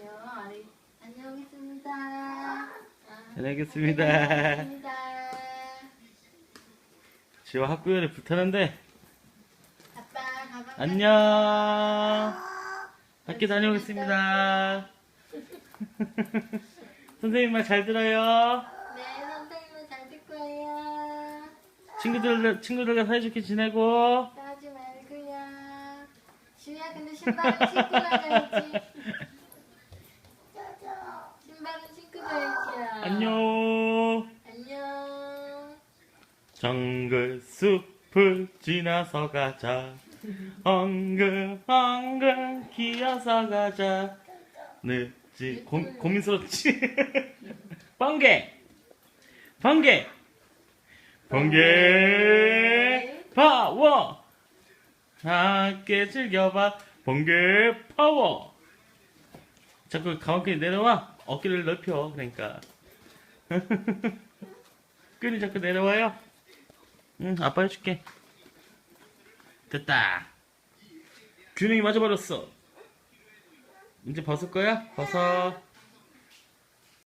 안녕. 다녀오겠습니다. 안녕하겠습니다. 지금 학교에 불타는데 아빠, 가방. 안녕. 학교 다녀오겠습니다. 선생님 말 잘 들어요. 네, 선생님은 잘 듣고 해요. 친구들 친구들과 사이좋게 지내고 싸우지 말고요. 지우야, 근데 신발은 신고 나가야지. 신발은 신고 가야지. 안녕. 안녕. 정글 숲을 지나서 가자. 엉글 엉글 기어서 가자. 늦지 고, 고민스럽지. 번개 번개 번개 파워 함께 즐겨봐 번개 파워 자꾸 가만히 내려와 어깨를 넓혀 그러니까 끈이 자꾸 내려와요. 응 아빠 해줄게. 됐다. 균형이 맞아버렸어. 이제 벗을 거야? 벗어